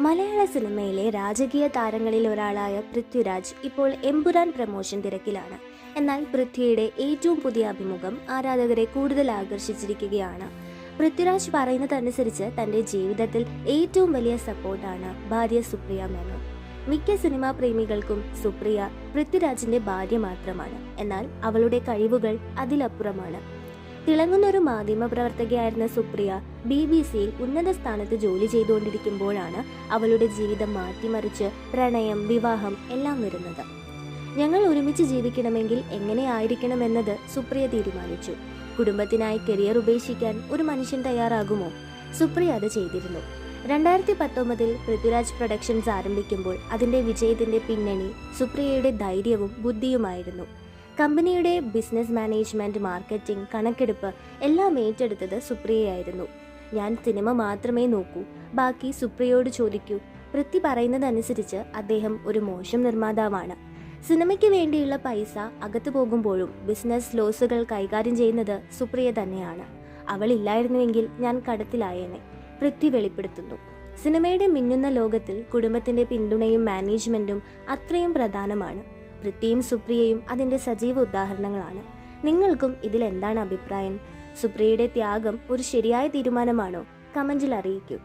മലയാള സിനിമയിലെ രാജകീയ താരങ്ങളിൽ ഒരാളായ പൃഥ്വിരാജ് ഇപ്പോൾ എമ്പുരാൻ പ്രമോഷൻ തിരക്കിലാണ്. എന്നാൽ പൃഥ്വിയുടെ ഏറ്റവും പുതിയ അഭിമുഖം ആരാധകരെ കൂടുതൽ ആകർഷിച്ചിരിക്കുകയാണ്. പൃഥ്വിരാജ് പറയുന്നതനുസരിച്ച് തന്റെ ജീവിതത്തിൽ ഏറ്റവും വലിയ സപ്പോർട്ടാണ് ഭാര്യ സുപ്രിയ മേനോൻ. മിക്ക സിനിമാ പ്രേമികൾക്കും സുപ്രിയ പൃഥ്വിരാജിന്റെ ഭാര്യ മാത്രമാണ്. എന്നാൽ അവളുടെ കഴിവുകൾ അതിലപ്പുറമാണ്. തിളങ്ങുന്ന ഒരു മാധ്യമ പ്രവർത്തകയായിരുന്ന സുപ്രിയ ബി ബി സിയിൽ ഉന്നത സ്ഥാനത്ത് ജോലി ചെയ്തുകൊണ്ടിരിക്കുമ്പോഴാണ് അവളുടെ ജീവിതം മാറ്റിമറിച്ച് പ്രണയം വിവാഹം എല്ലാം വരുന്നത്. ഞങ്ങൾ ഒരുമിച്ച് ജീവിക്കണമെങ്കിൽ എങ്ങനെയായിരിക്കണമെന്നത് സുപ്രിയ തീരുമാനിച്ചു. കുടുംബത്തിനായി കരിയർ ഉപേക്ഷിക്കാൻ ഒരു മനുഷ്യൻ തയ്യാറാകുമോ? സുപ്രിയ അത് ചെയ്തിരുന്നു. രണ്ടായിരത്തി പത്തൊമ്പതിൽ പൃഥ്വിരാജ് പ്രൊഡക്ഷൻസ് ആരംഭിക്കുമ്പോൾ അതിന്റെ വിജയത്തിന്റെ പിന്നണി സുപ്രിയയുടെ ധൈര്യവും ബുദ്ധിയുമായിരുന്നു. കമ്പനിയുടെ ബിസിനസ് മാനേജ്മെന്റ് മാർക്കറ്റിംഗ് കണക്കെടുപ്പ് എല്ലാം ഏറ്റെടുത്തത് സുപ്രിയയായിരുന്നു. ഞാൻ സിനിമ മാത്രമേ നോക്കൂ ബാക്കി സുപ്രിയയോട് ചോദിക്കൂ. പൃഥ്വി പറയുന്നതനുസരിച്ച് അദ്ദേഹം ഒരു മോശം നിർമ്മാതാവാണ്. സിനിമയ്ക്ക് വേണ്ടിയുള്ള പൈസ അകത്തു പോകുമ്പോഴും ബിസിനസ് ലോസുകൾ കൈകാര്യം ചെയ്യുന്നത് സുപ്രിയ തന്നെയാണ്. അവൾ ഇല്ലായിരുന്നുവെങ്കിൽ ഞാൻ കടത്തിലായേനെ. പൃഥ്വി വെളിപ്പെടുത്തുന്നു. സിനിമയുടെ മിന്നുന്ന ലോകത്തിൽ കുടുംബത്തിന്റെ പിന്തുണയും മാനേജ്മെന്റും അത്രയും പ്രധാനമാണ്. പൃഥ്വിയും സുപ്രിയയും അതിന്റെ സജീവ ഉദാഹരണങ്ങളാണ്. നിങ്ങൾക്കും ഇതിൽ എന്താണ് അഭിപ്രായം? സുപ്രിയയുടെ ത്യാഗം ഒരു ശരിയായ തീരുമാനമാണോ? കമന്റിൽ അറിയിക്കൂ.